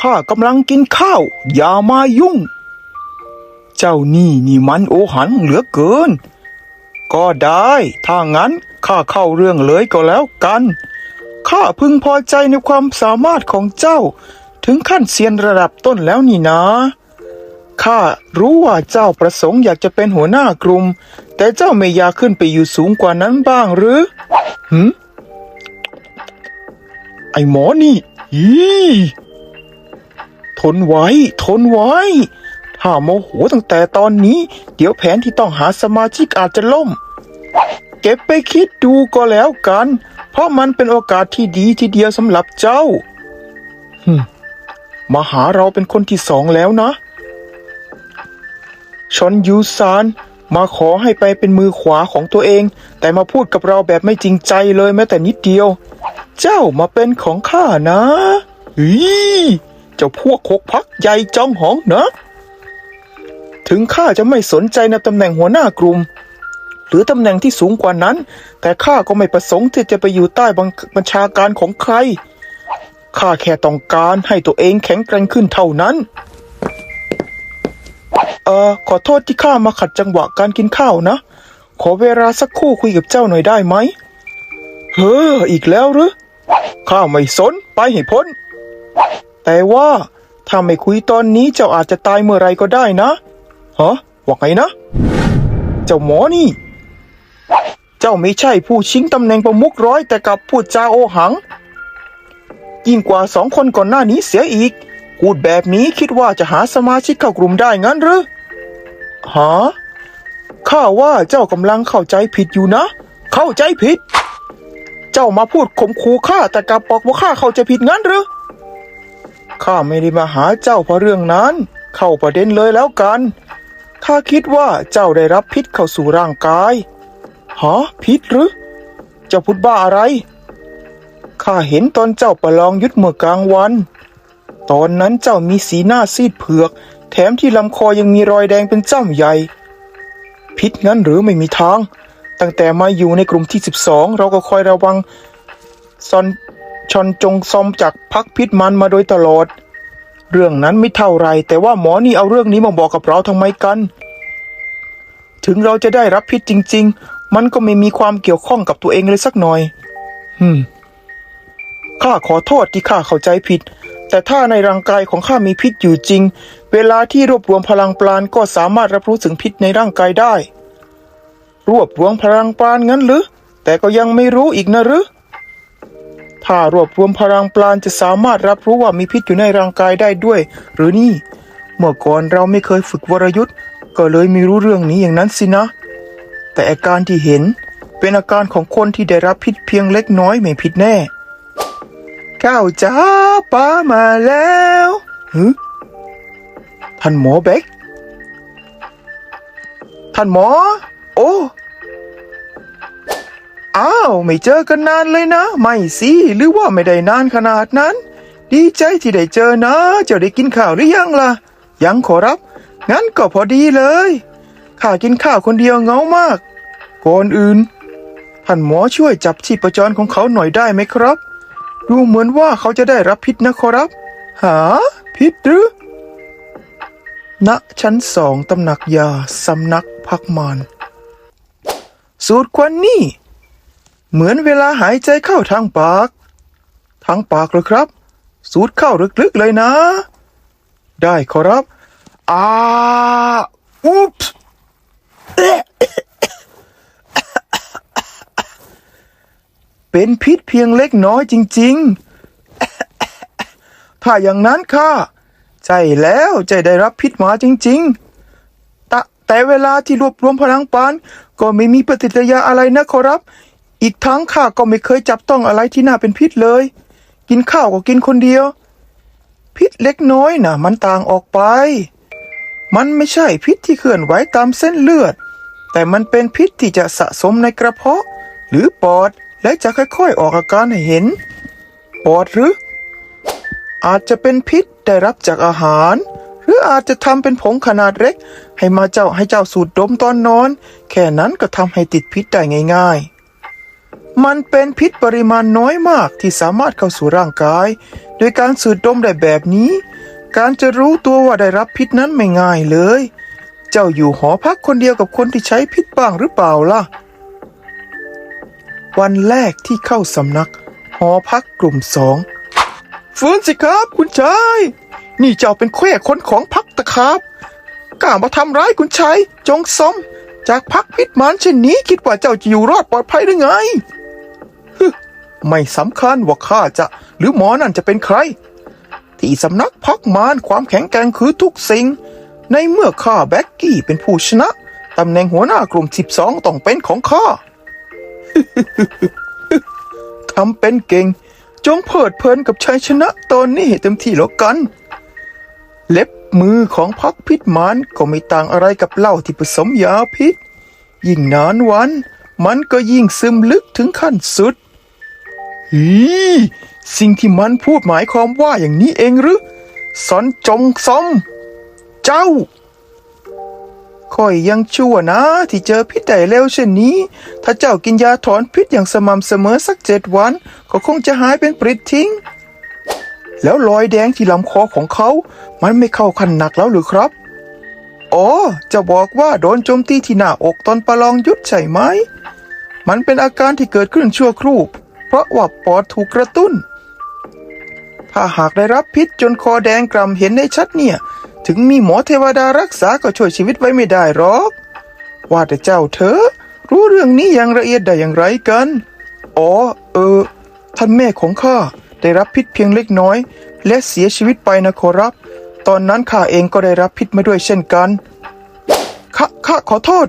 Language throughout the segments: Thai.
ข้ากำลังกินข้าว อย่ามายุ่ง เจ้านี่นี่มันโอหันเหลือเกิน ก็ได้ ถ้างั้นข้าเข้าเรื่องเลยก็แล้วกัน ข้าพึงพอใจในความสามารถของเจ้า ถึงขั้นเซียนระดับต้นแล้วนี่นะ ข้ารู้ว่าเจ้าประสงค์อยากจะเป็นหัวหน้ากลุ่ม แต่เจ้าไม่อยากขึ้นไปอยู่สูงกว่านั้นบ้างหรือหืมไอหมอนี่อี ทนไว้ ทนไว้ ถ้าโมโหตั้งแต่ตอนนี้ เดี๋ยวแผนที่ต้องหาสมาชิกอาจจะล่ม เก็บไปคิดดูก็แล้วกัน เพราะมันเป็นโอกาสที่ดีทีเดียวสำหรับเจ้าหึมมาหาเราเป็นคนที่สองแล้วนะ ชอนยูซานมาขอให้ไปเป็นมือขวาของตัวเอง แต่มาพูดกับเราแบบไม่จริงใจเลยแม้แต่นิดเดียว เจ้ามาเป็นของข้านะอี เจ้าพวกคกพักใหญ่จองหองนะ ถึงข้าจะไม่สนใจในตำแหน่งหัวหน้ากลุ่ม หรือตำแหน่งที่สูงกว่านั้น แต่ข้าก็ไม่ประสงค์ที่จะไปอยู่ใต้บังบัญชาการของใคร ข้าแค่ต้องการให้ตัวเองแข็งแกร่งขึ้นเท่านั้น เอ่อขอโทษที่ข้ามาขัดจังหวะการกินข้าวนะ ขอเวลาสักครู่คุยกับเจ้าหน่อยได้ไหม เฮ้ออีกแล้วหรือข้าไม่สนไปให้พ้นแต่ว่า ถ้าไม่คุยตอนนี้เจ้าอาจจะตายเมื่อไรก็ได้นะฮะว่าไงนะ เจ้าหมอนี่ เจ้าไม่ใช่ผู้ชิงตำแหน่งประมุขร้อยแต่กลับพูดจาโอหัง ยิ่งกว่าสองคนก่อนหน้านี้เสียอีกพูดแบบนี้คิดว่าจะหาสมาชิกเข้ากลุ่มได้งั้นหรือฮะข้าว่าเจ้ากำลังเข้าใจผิดอยู่นะ เข้าใจผิด เจ้ามาพูดข่มขู่ข้าแต่กลับบอกว่าข้าเข้าใจผิดงั้นหรือ ข้าไม่ได้มาหาเจ้าเพราะเรื่องนั้น เข้าประเด็นเลยแล้วกันข้าคิดว่าเจ้าได้รับพิษเข้าสู่ร่างกายฮะพิษหรือ เจ้าพูดบ้าอะไรข้าเห็นตอนเจ้าประลองยุทธเมื่อกลางวัน ตอนนั้นเจ้ามีสีหน้าซีดเผือก แถมที่ลำคอยังมีรอยแดงเป็นจ้ำใหญ่ พิษงั้นหรือไม่มีทาง ตั้งแต่มาอยู่ในกลุ่มที่ 12 เราก็คอยระวังซอน ชอนจงซอมจากพักพิษมันมาโดยตลอด เรื่องนั้นไม่เท่าไร แต่ว่าหมอนี่เอาเรื่องนี้มาบอกกับเราทำไมกัน ถึงเราจะได้รับพิษจริง ๆ มันก็ไม่มีความเกี่ยวข้องกับตัวเองเลยสักหน่อยฮึมข้าขอโทษที่ข้าเข้าใจผิด แต่ถ้าในร่างกายของข้ามีพิษอยู่จริง เวลาที่รวบรวมพลังปราณก็สามารถรับรู้ถึงพิษในร่างกายได้ รวบรวมพลังปราณงั้นหรือ แต่ก็ยังไม่รู้อีกนะหรือ ถ้ารวบรวมพลังปราณจะสามารถรับรู้ว่ามีพิษอยู่ในร่างกายได้ด้วย หรือนี่ เมื่อก่อนเราไม่เคยฝึกวรยุทธ์ก็เลยไม่รู้เรื่องนี้อย่างนั้นสินะ แต่อาการที่เห็นเป็นอาการของคนที่ได้รับพิษเพียงเล็กน้อยไม่ผิดแน่ข้าวจ้าป้ามาแล้วฮึท่านหมอเบกท่านหมอ โอ้ อ้าว ไม่เจอกันนานเลยนะ ไม่สิหรือว่าไม่ได้นานขนาดนั้น ดีใจที่ได้เจอนะ เจ้าได้กินข้าวหรือยังล่ะ ยังขอรับ งั้นก็พอดีเลยข้ากินข้าวคนเดียวเงามาก ก่อนอื่น ท่านหมอช่วยจับชีพจรของเขาหน่อยได้ไหมครับ ดูเหมือนว่าเขาจะได้รับพิษนะขอรับ หา พิษหรือณชั้นสองตำหนักยาสำนักพักมานสูตรควันนี่ เหมือนเวลาหายใจเข้าทางปาก ทางปากเลยครับ สูดเข้าลึกๆเลยนะ ได้ขอรับอาอุ๊บเป็นพิษเพียงเล็กน้อยจริง ๆ ถ้าอย่างนั้นค่ะใช่แล้วจะได้รับพิษมาจริง ๆ แต่แต่เวลาที่รวบรวมพลังปาน ก็ไม่มีปฏิกิริยาอะไรนะขอรับ อีกทั้งข้าก็ไม่เคยจับต้องอะไรที่น่าเป็นพิษเลย กินข้าวก็กินคนเดียว พิษเล็กน้อยนะมันต่างออกไป มันไม่ใช่พิษที่เคลื่อนไหวตามเส้นเลือด แต่มันเป็นพิษที่จะสะสมในกระเพาะ หรือปอดและจะค่อยๆออกอาการให้เห็น ปอดหรือ อาจจะเป็นพิษได้รับจากอาหาร หรืออาจจะทำเป็นผงขนาดเล็ก ให้มาเจ้าให้เจ้าสูดดมตอนนอน แค่นั้นก็ทำให้ติดพิษได้ง่าย ๆ มันเป็นพิษปริมาณน้อยมากที่สามารถเข้าสู่ร่างกาย โดยการสูดดมได้แบบนี้ การจะรู้ตัวว่าได้รับพิษนั้นไม่ง่ายเลย เจ้าอยู่หอพักคนเดียวกับคนที่ใช้พิษบ้างหรือเปล่าล่ะ วันแรกที่เข้าสำนัก หอพักกลุ่มสองฟื้นสิครับ คุณชาย นี่เจ้าเป็นแค่คนของพักตะครับกล้ามาทำร้ายคุณชายจงสมจากพักพิษมารเช่นนี้คิดว่าเจ้าจะอยู่รอดปลอดภัยได้ไง ไม่สำคัญว่าข้าจะ หรือหมอนั่นจะเป็นใคร ที่สำนักพักมารความแข็งแกร่งคือทุกสิ่ง ในเมื่อข้าแบ็กกี้เป็นผู้ชนะตำแหน่งหัวหน้ากลุ่ม 12 ต้องเป็นของข้าทำเป็นเก่ง จงเพลิดเพลินกับชัยชนะตอนนี้ให้เต็มที่แล้วกัน เล็บมือของพักพิษมารก็ไม่ต่างอะไรกับเหล้าที่ผสมยาพิษ ยิ่งนานวัน มันก็ยิ่งซึมลึกถึงขั้นสุด ฮีสิ่งที่มันพูดหมายความว่าอย่างนี้เองหรือสอนจงซอม เจ้าค่อยยังชั่วนะ ที่เจอพิษได้เร็วเช่นนี้ ถ้าเจ้ากินยาถอนพิษอย่างสม่ำเสมอสักเจ็ดวัน ก็คงจะหายเป็นปริดทิ้ง แล้วรอยแดงที่ลำคอของเขา มันไม่เข้าขั้นหนักแล้วหรือครับ อ๋อ จะบอกว่าโดนโจมตีที่หน้าอกตอนประลองยุทธใช่ไหม มันเป็นอาการที่เกิดขึ้นชั่วครู่ เพราะว่าปอดถูกกระตุ้น ถ้าหากได้รับพิษจนคอแดงกล่ำเห็นได้ชัดเนี่ย ถึงมีหมอเทวดารักษาก็ช่วยชีวิตไว้ไม่ได้หรอก ว่าแต่เจ้าเธอ รู้เรื่องนี้อย่างละเอียดได้อย่างไรกัน อ๋อ เออ ท่านแม่ของข้าได้รับพิษเพียงเล็กน้อย และเสียชีวิตไปนะขอรับ ตอนนั้นข้าเองก็ได้รับพิษมาด้วยเช่นกันข้าข้าขอโทษ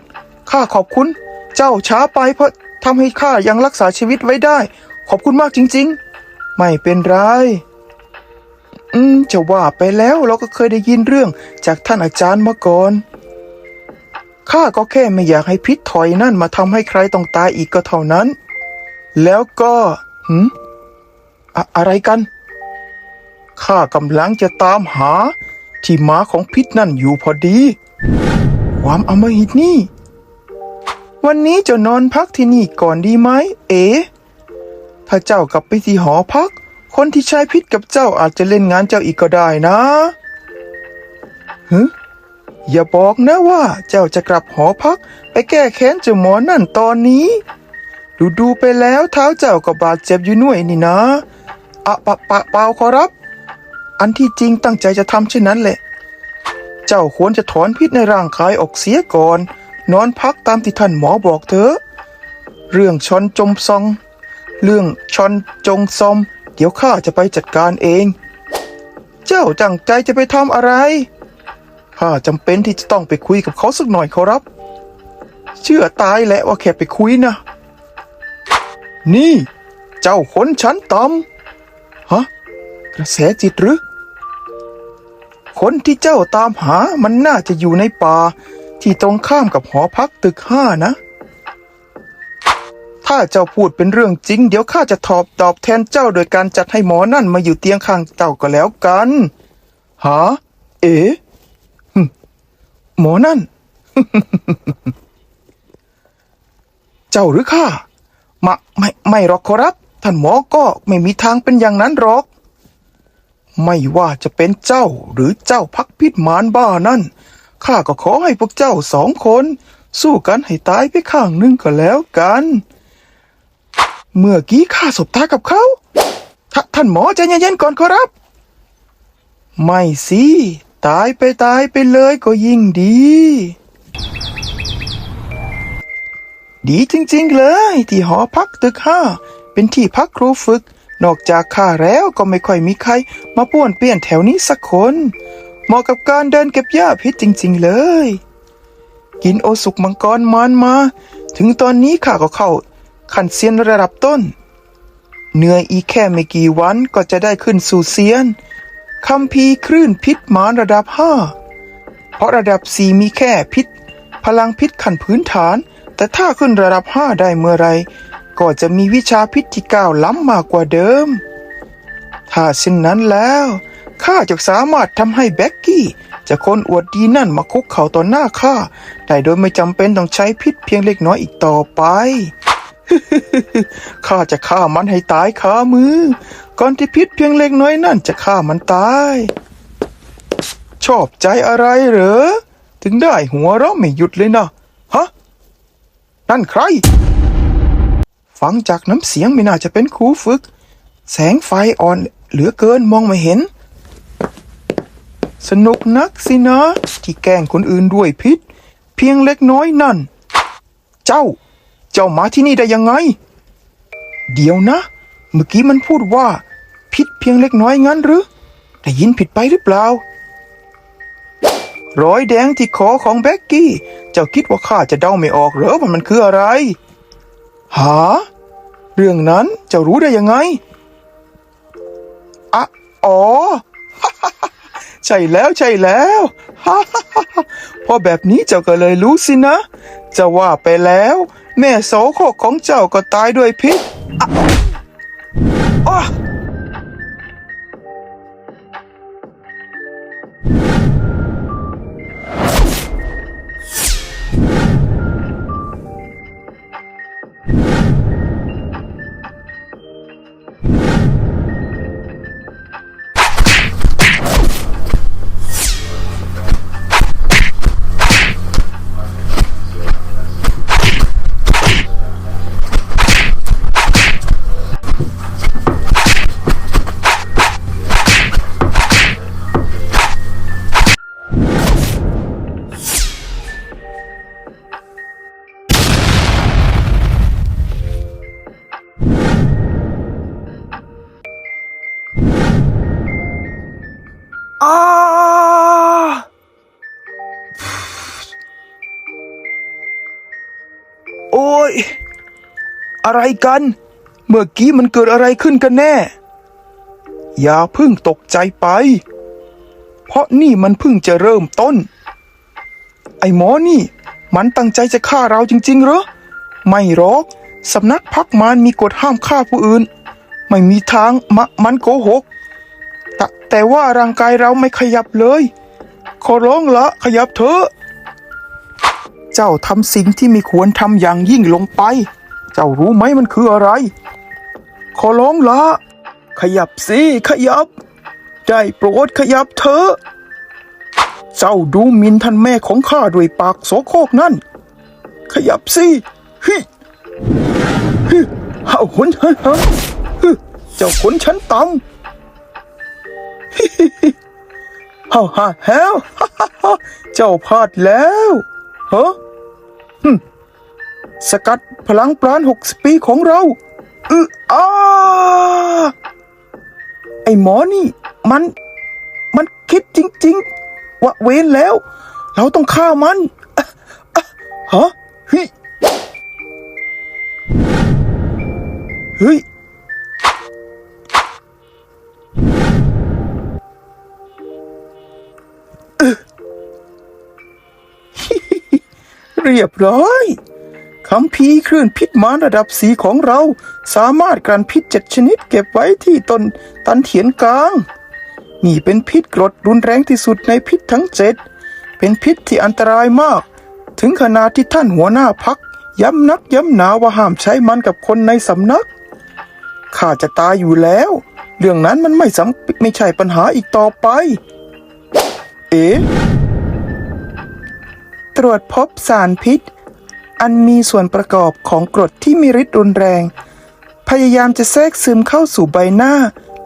ข้าขอบคุณ เจ้าช้าไปเพราะทำให้ข้ายังรักษาชีวิตไว้ได้ ขอบคุณมากจริง ๆ ไม่เป็นไร อืมจะว่าไปแล้วเราก็เคยได้ยินเรื่องจากท่านอาจารย์มาก่อน ข้าก็แค่ไม่อยากให้พิษถอยนั่นมาทำให้ใครต้องตายอีกก็เท่านั้น แล้วก็หืมอะอะไรกัน ข้ากำลังจะตามหา ที่หมาของพิษนั่นอยู่พอดี ความอำมหิตนี่ วันนี้จะนอนพักที่นี่ก่อนดีไหม เอ๋ ถ้าเจ้ากลับไปที่หอพัก คนที่ใช้พิษกับเจ้าอาจจะเล่นงานเจ้าอีกก็ได้นะฮึอย่าบอกนะว่าเจ้าจะกลับหอพัก ไปแก้แค้นเจ้าหมอนั่นตอนนี้ ดูดูๆไปแล้วเท้าเจ้าก็บาดเจ็บอยู่หน่วยนี่นะอะปะปะเปล่าขอรับ อันที่จริงตั้งใจจะทำเช่นนั้นแหละ เจ้าควรจะถอนพิษในร่างกายออกเสียก่อน นอนพักตามที่ท่านหมอบอกเถอะ เรื่องชอนจมซอง เรื่องชอนจงซอม เดี๋ยวข้าจะไปจัดการเอง เจ้าจังใจจะไปทำอะไร ข้าจำเป็นที่จะต้องไปคุยกับเขาสักหน่อยขอรับ เชื่อตายแหละว่าแค่ไปคุยนะ นี่ เจ้าขนชั้นต่ำฮะ กระแสจิตหรือ คนที่เจ้าตามหามันน่าจะอยู่ในป่าที่ตรงข้ามกับหอพักตึกห้านะ ถ้าเจ้าพูดเป็นเรื่องจริง เดี๋ยวข้าจะตอบตอบแทนเจ้าโดยการจัดให้หมอนั่นมาอยู่เตียงข้างเจ้าก็แล้วกันหาเอ๋หมอนั่น เจ้าหรือข้ามาไม่ไม่หรอกขอรับ ท่านหมอก็ไม่มีทางเป็นอย่างนั้นหรอก ไม่ว่าจะเป็นเจ้าหรือเจ้าพักพิษมารบ้านั่นข้าก็ขอให้พวกเจ้าสองคน สู้กันให้ตายไปข้างหนึ่งก็แล้วกัน เมื่อกี้ข้าสบตากับเขาทท่านหมอใจเย็นๆก่อนขอรับ ไม่สิ ตายไปตายไปเลยก็ยิ่งดี ดีจริงๆเลย ที่หอพักตึกห้าเป็นที่พักครูฝึก นอกจากข้าแล้วก็ไม่ค่อยมีใคร มาป้วนเปี้ยนแถวนี้สักคน เหมาะกับการเดินเก็บหญ้าพิษจริง ๆ เลย กินโอสุกมังกรมันมา ถึงตอนนี้ข้าก็เข้า ขั้นเซียนระดับต้นเหนื่อยอีแค่ไม่กี่วันก็จะได้ขึ้นสู่เซียนคัมภีคลื่นพิษมารระดับห้าเพราะระดับสี่มีแค่พิษ พลังพิษขั้นพื้นฐาน แต่ถ้าขึ้นระดับห้าได้เมื่อไร ก็จะมีวิชาพิษที่ก้าวล้ำมากกว่าเดิม ถ้าเช่นนั้นแล้วข้าจะสามารถทำให้แบ็กกี้จะคนอวดดีนั่นมาคุกเข่าต่อหน้าข้าได้โดยไม่จำเป็นต้องใช้พิษเพียงเล็กน้อยอีกต่อไป ข้าจะฆ่ามันให้ตายคามือ ก่อนที่พิษเพียงเล็กน้อยนั่นจะฆ่ามันตาย ชอบใจอะไรเหรอ ถึงได้หัวเราะไม่หยุดเลยนะฮะ นั่นใคร ฟังจากน้ำเสียงไม่น่าจะเป็นครูฝึก แสงไฟอ่อนเหลือเกินมองไม่เห็น สนุกนักสินะ ที่แกล้งคนอื่นด้วยพิษ เพียงเล็กน้อยนั่น เจ้า จ้ามาที่นี่ได้ยังไง เดี๋ยวนะ เมื่อกี้มันพูดว่า พิษเพียงเล็กน้อยงั้นหรือได้ยินผิดไปหรือเปล่า รอยแดงที่คอของแบ็กกี้ เจ้าคิดว่าข้าจะเดาไม่ออกเหรอว่ามันคืออะไร หา เรื่องนั้นเจ้ารู้ได้ยังไงอะอ๋อ ใช่แล้วใช่แล้วพอแบบนี้เจ้าก็เลยรู้สินะ จะว่าไปแล้ว แม่โสโคกของเจ้าก็ตายด้วยพิษอะอ้อ อะไรกัน เมื่อกี้มันเกิดอะไรขึ้นกันแน่ อย่าเพิ่งตกใจไป เพราะนี่มันเพิ่งจะเริ่มต้น ไอ้หมอนี่ มันตั้งใจจะฆ่าเราจริงๆเหรอ ไม่หรอก สำนักพักมารมีกฎห้ามฆ่าผู้อื่น ไม่มีทางมะมันโกหกแต่แต่ว่าร่างกายเราไม่ขยับเลย ขอร้องละขยับเถอะ เจ้าทำสิ่งที่ไม่ควรทำอย่างยิ่งลงไป จ้ารู้ไหมมันคืออะไร ขอร้องละ ขยับสิ ขยับ ได้โปรดขยับเถอะ เจ้าดูหมินท่านแม่ของข้าด้วยปากโสโครกนั่น ขยับสิฮิฮิเฮาขนฮะฮะเจ้าขนฉันต่ำฮ่าฮ่าแฮวฮ่าฮ่าฮ่าเจ้าพลาดแล้วฮะฮึ สกัดพลังปราณหกสปีของเราอืออาไอหมอนี่ มัน มันคิดจริง ๆ ว่าเวนแล้ว เราต้องฆ่ามันฮะเฮ้ยเฮ้ยเรียบร้อย คำพีคลื่นพิษมารระดับสีของเรา สามารถกลั่นพิษเจ็ดชนิดเก็บไว้ที่ต้นตันเถียนกลาง นี่เป็นพิษกรดรุนแรงที่สุดในพิษทั้งเจ็ด เป็นพิษที่อันตรายมาก ถึงขนาดที่ท่านหัวหน้าพัก ย้ำนักย้ำหนาว่าห้ามใช้มันกับคนในสำนัก ข้าจะตายอยู่แล้ว เรื่องนั้นมันไม่สำไม่ใช่ปัญหาอีกต่อไป เอ๊ะตรวจพบสารพิษ อันมีส่วนประกอบของกรดที่มีฤทธิ์รุนแรง พยายามจะแทรกซึมเข้าสู่ใบหน้า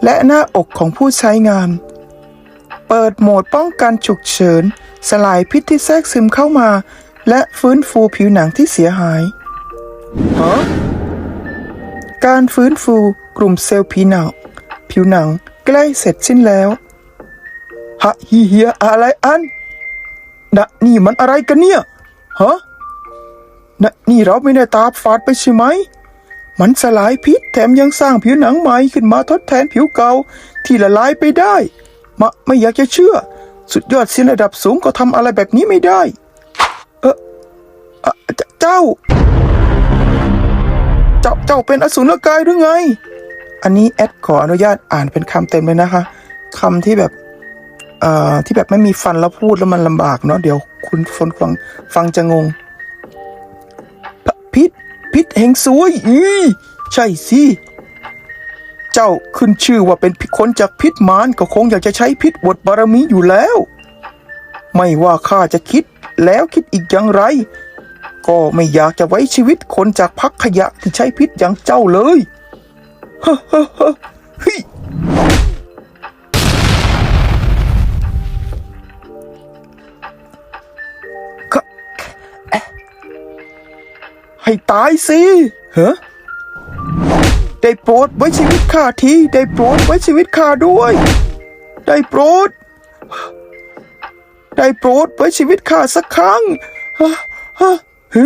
และหน้าอกของผู้ใช้งาน เปิดโหมดป้องกันฉุกเฉิน สลายพิษที่แทรกซึมเข้ามา และฟื้นฟูผิวหนังที่เสียหายฮะการฟื้นฟูกลุ่มเซลล์ผิวหนัง ผิวหนังใกล้เสร็จสิ้นแล้วฮะฮีเฮียอะไรอันนะนี่มันอะไรกันเนี่ยฮะ นนี่เราไม่ได้ตาฝาดไปใช่ไหม มันสลายพิษแถมยังสร้างผิวหนังใหม่ขึ้นมาทดแทนผิวเก่าที่ละลายไปได้มะไม่อยากจะเชื่อ สุดยอดเซียนระดับสูงก็ทำอะไรแบบนี้ไม่ได้ เออเอ่อเจ้า เจ้า เจ้าเป็นอสูรกายหรือไง อันนี้แอดขออนุญาตอ่านเป็นคำเต็มเลยนะคะคำที่แบบเอ่อที่แบบไม่มีฟันแล้วพูดแล้วมันลำบากเนาะเดี๋ยวคุณฟังฟังจะงง พิษแห่งสวยอีใช่สิ เจ้าขึ้นชื่อว่าเป็นคนจากพิษมารก็คงอยากจะใช้พิษบทบารมีอยู่แล้ว ไม่ว่าข้าจะคิดแล้วคิดอีกอย่างไร ก็ไม่อยากจะไว้ชีวิตคนจากพักขยะที่ใช้พิษอย่างเจ้าเลย เฮ้เฮ้เฮ้ ให้ตายสิเหรอได้โปรดไว้ชีวิตข้าทีได้โปรดไว้ชีวิตข้าด้วย ได้โปรด ได้โปรดไว้ชีวิตข้าสักครั้งฮะฮะฮึ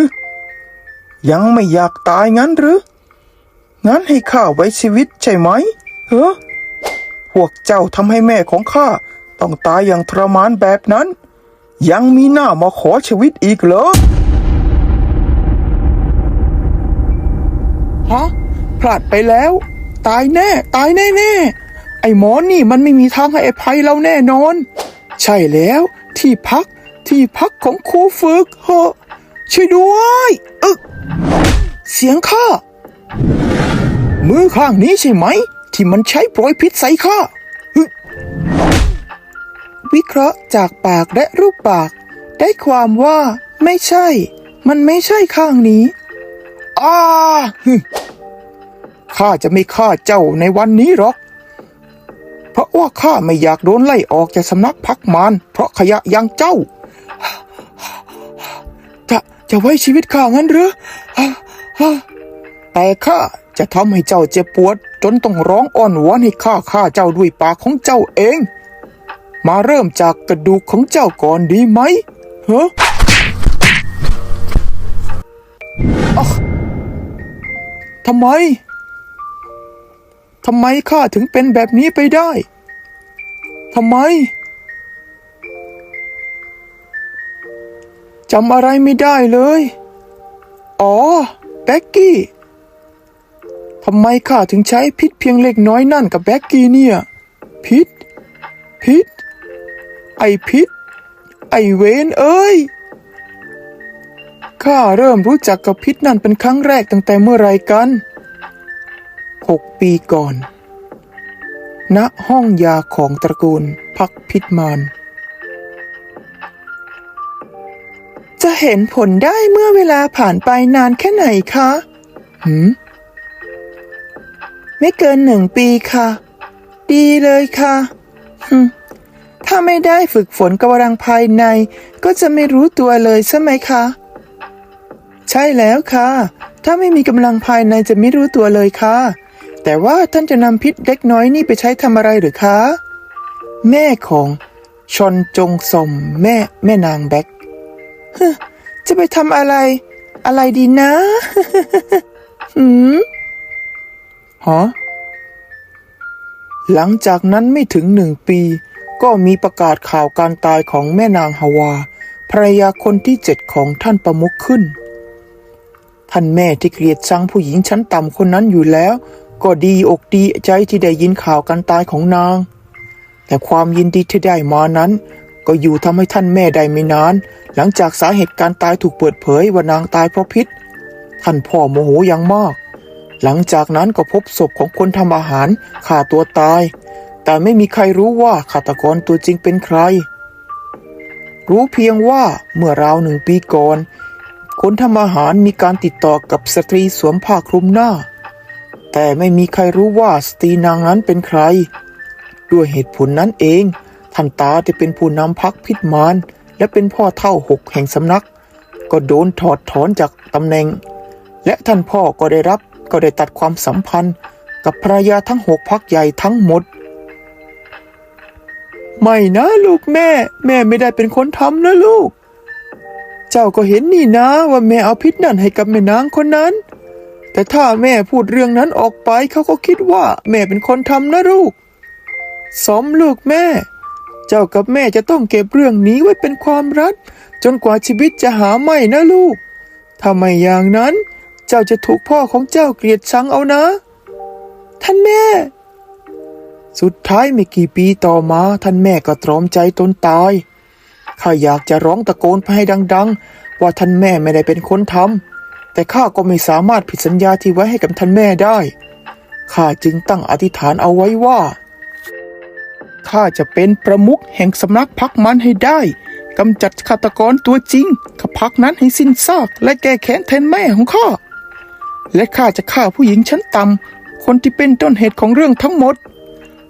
ยังไม่อยากตายงั้นหรือ งั้นให้ข้าไว้ชีวิตใช่ไหมเฮ้อพวกเจ้าทำให้แม่ของข้าต้องตายอย่างทรมานแบบนั้น ยังมีหน้ามาขอชีวิตอีกเหรอ ฮะพลาดไปแล้ว ตายแน่ ตายแน่แน่ไอ้หมอนี่มันไม่มีทางให้อภัยเราแน่นอน ใช่แล้ว ที่พักที่พักของครูฝึกเฮอะช่วยด้วยอึกเสียงข้ามือข้างนี้ใช่ไหม ที่มันใช้โปรยพิษใส่ข้าวิเคราะห์จากปากและรูปปาก ได้ความว่า ไม่ใช่ มันไม่ใช่ข้างนี้ อ้าข้าจะไม่ฆ่าเจ้าในวันนี้หรอก เพราะว่าข้าไม่อยากโดนไล่ออกจากสำนักพักมารเพราะขยะยังเจ้า จะจะไว้ชีวิตข้างั้นหรือฮะแต่ข้าจะทำให้เจ้าเจ็บปวด จนต้องร้องอ้อนวอนให้ข้าฆ่าเจ้าด้วยปากของเจ้าเอง มาเริ่มจากกระดูกของเจ้าก่อนดีไหมฮะอ๊ะ ทำไม ทำไมข้าถึงเป็นแบบนี้ไปได้ ทำไม จำอะไรไม่ได้เลย อ๋อ แบ็กกี้ ทำไมข้าถึงใช้พิษเพียงเล็กน้อยนั่นกับแบ็กกี้เนี่ย พิษ พิษ ไอพิษ ไอเวนเอ้ย ข้าเริ่มรู้จักกับพิษนั่นเป็นครั้งแรกตั้งแต่เมื่อไรกันหกปีก่อน ณ ห้องยาของตระกูลพักพิษมารจะเห็นผลได้เมื่อเวลาผ่านไปนานแค่ไหนคะหืมไม่เกินหนึ่งปีค่ะ ดีเลยค่ะหึมถ้าไม่ได้ฝึกฝนกำลังภายใน ก็จะไม่รู้ตัวเลยใช่ไหมคะ ใช่แล้วค่ะ ถ้าไม่มีกำลังภายในจะไม่รู้ตัวเลยค่ะ แต่ว่าท่านจะนำพิษเล็กน้อยนี่ไปใช้ทำอะไรหรือคะ แม่ของชอนจงสมแม่แม่นางแบ็กฮจะไปทำอะไร อะไรดีนะหืมฮะหลังจากนั้นไม่ถึงหนึ่งปี ก็มีประกาศข่าวการตายของแม่นางฮาวาภรรยาคนที่เจ็ดของท่านประมุขขึ้น ท่านแม่ที่เกลียดชังผู้หญิงชั้นต่ำคนนั้นอยู่แล้ว ก็ดีอกดีใจที่ได้ยินข่าวการตายของนาง แต่ความยินดีที่ได้มานั้น ก็อยู่ทำให้ท่านแม่ได้ไม่นาน หลังจากสาเหตุการตายถูกเปิดเผยว่านางตายเพราะพิษ ท่านพ่อโมโหอย่างมาก หลังจากนั้นก็พบศพของคนทำอาหารฆ่าตัวตาย แต่ไม่มีใครรู้ว่าฆาตกรตัวจริงเป็นใคร รู้เพียงว่าเมื่อราวหนึ่งปีก่อน คนทำอาหารมีการติดต่อกับสตรีสวมผ้าคลุมหน้า แต่ไม่มีใครรู้ว่าสตรีนางนั้นเป็นใคร ด้วยเหตุผลนั้นเองท่านตาที่เป็นผู้นำพักพิษมารและเป็นพ่อเท่าหกแห่งสำนัก ก็โดนถอดถอนจากตำแหน่ง และท่านพ่อก็ได้รับก็ได้ตัดความสัมพันธ์ กับภรรยาทั้งหกพักใหญ่ทั้งหมด ไม่นะลูกแม่ แม่ไม่ได้เป็นคนทำนะลูก เจ้าก็เห็นนี่นะว่าแม่เอาพิษนั่นให้กับแม่นางคนนั้น แต่ถ้าแม่พูดเรื่องนั้นออกไปเขาก็คิดว่าแม่เป็นคนทำนะลูก สมลูกแม่ เจ้ากับแม่จะต้องเก็บเรื่องนี้ไว้เป็นความลับจนกว่าชีวิตจะหาไม่นะลูก ถ้าไม่อย่างนั้น เจ้าจะถูกพ่อของเจ้าเกลียดชังเอานะ ท่านแม่ สุดท้ายไม่กี่ปีต่อมาท่านแม่ก็ตรอมใจตนตาย ข้าอยากจะร้องตะโกนไปให้ดัง ๆ ว่าท่านแม่ไม่ได้เป็นคนทำแต่ข้าก็ไม่สามารถผิดสัญญาที่ไว้ให้กับท่านแม่ได้ข้าจึงตั้งอธิษฐานเอาไว้ว่าข้าจะเป็นประมุขแห่งสำนักพักมันให้ได้กำจัดฆาตกรตัวจริงขพักนั้นให้สิ้นซากและแก้แค้นแทนแม่ของข้าและข้าจะฆ่าผู้หญิงชั้นต่ำคนที่เป็นต้นเหตุของเรื่องทั้งหมด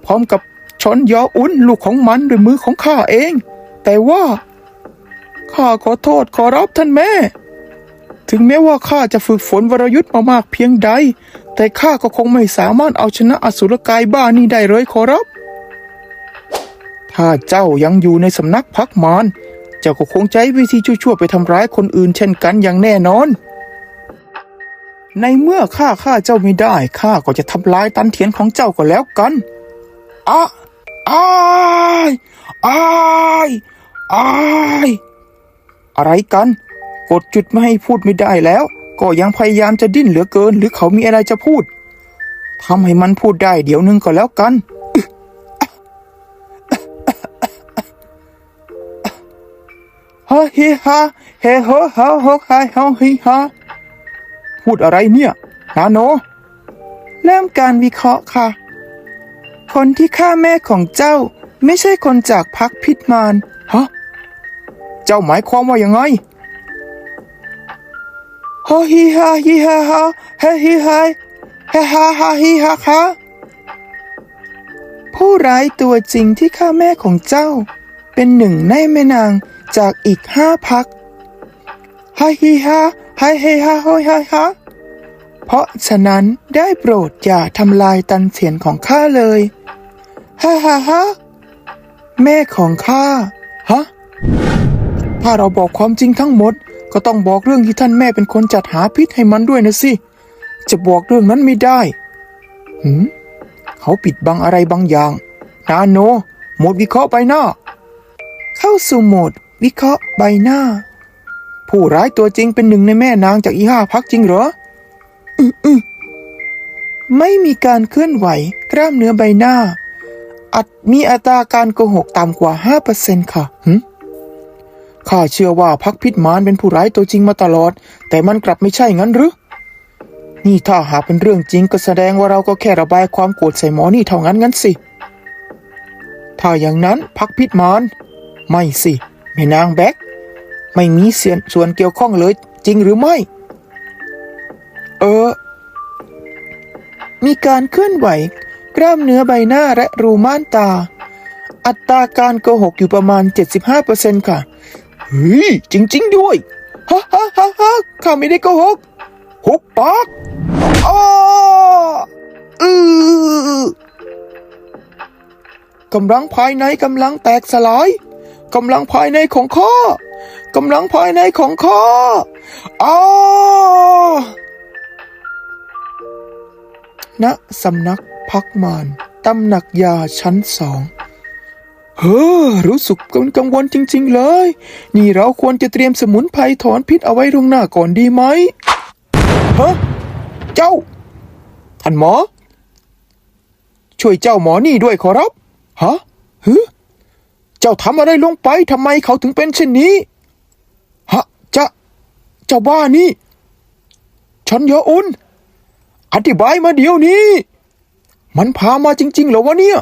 พร้อมกับช้อนยออุ่นลูกของมันด้วยมือของข้าเอง แต่ว่า ข้าขอโทษขอรับท่านแม่ ถึงแม้ว่าข้าจะฝึกฝนวรยุทธ์มามากเพียงใด แต่ข้าก็คงไม่สามารถเอาชนะอสุรกายบ้านี้ได้เลยขอรับ ถ้าเจ้ายังอยู่ในสำนักพักมารเจ้าก็คงใช้วิธีชั่วๆไปทำร้ายคนอื่นเช่นกันอย่างแน่นอน ในเมื่อข้าฆ่าเจ้าไม่ได้ข้าก็จะทำลายตันเทียนของเจ้าก็แล้วกันอะอายอาย อายอะไรกัน กดจุดไม่ให้พูดไม่ได้แล้ว ก็ยังพยายามจะดิ้นเหลือเกิน หรือเขามีอะไรจะพูดทำให้มันพูดได้เดี๋ยวนึงก็แล้วกันฮาเฮฮาเฮโฮฮาฮกฮาฮาฮิฮาพูดอะไรเนี่ย นาโน เริ่มการวิเคราะห์ค่ะ คนที่ฆ่าแม่ของเจ้า ไม่ใช่คนจากพักพิษมารฮะ เจ้าหมายความว่ายังไงฮาฮิฮาฮิฮาฮาเฮฮิฮาเฮฮาฮาฮิฮาฮาผู้ร้ายตัวจริงที่ฆ่าแม่ของเจ้า เป็นหนึ่งในแม่นางจากอีกห้าพักฮาฮิฮาไฮเฮฮาโฮยฮาฮาเพราะฉะนั้นได้โปรดอย่าทำลายตันเสียนของข้าเลยฮ่าฮ่าฮ่าแม่ของข้าฮะ ถ้าเราบอกความจริงทั้งหมด ก็ต้องบอกเรื่องที่ท่านแม่เป็นคนจัดหาพิษให้มันด้วยนะสิ จะบอกเรื่องนั้นไม่ได้หืมเขาปิดบังอะไรบางอย่าง นาโนหมดวิเคราะห์ไปหน้า เข้าสู่โหมด วิเคราะห์ใบหน้า ผู้ร้ายตัวจริงเป็นหนึ่งในแม่นางจากอีห้าพักจริงเหรอ อืออไม่มีการเคลื่อนไหว กล้ามเนื้อใบหน้าอัดมีอัตราการโกหกต่ำกว่า 5%ค่ะหึ ข้าเชื่อว่าพักพิษมารเป็นผู้ร้ายตัวจริงมาตลอด แต่มันกลับไม่ใช่งั้นหรือ นี่ถ้าหากเป็นเรื่องจริงก็แสดงว่าเราก็แค่ระบายความโกรธใส่หมอนี่เท่านั้นงั้นสิ ถ้าอย่างนั้นพักพิษมารไม่สิแม่นางแบ็กไม่มีเสียนส่วนเกี่ยวข้องเลยจริงหรือไม่ เออ มีการเคลื่อนไหว กล้ามเนื้อใบหน้าและรูม่านตา อัตราการโกหกอยู่ประมาณ 75%ค่ะ เฮ้ยจริง ๆ ด้วยฮ่าฮ่าฮ่าฮ่าข้าไม่ได้โกหกหุบปากอ้าอือกำลังภายในกำลังแตกสลายกำลังภายในของข้ากำลังภายในของข้าอ้าณสำนักพักมารตำหนักยาชั้นสอง เฮ้อรู้สึกกังวลจริง ๆ เลย นี่เราควรจะเตรียมสมุนไพรถอนพิษเอาไว้ตรงหน้าก่อนดีไหมฮะเจ้า ท่านหมอ ช่วยเจ้าหมอนี่ด้วยขอรับ ฮะฮึเจ้าทำอะไรลงไปทำไมเขาถึงเป็นเช่นนี้ ฮะจะเจ้าบ้านี่ ฉันยออุ่นอธิบายมาเดี๋ยวนี้ มันพามาจริง ๆ เหรอวะเนี่ย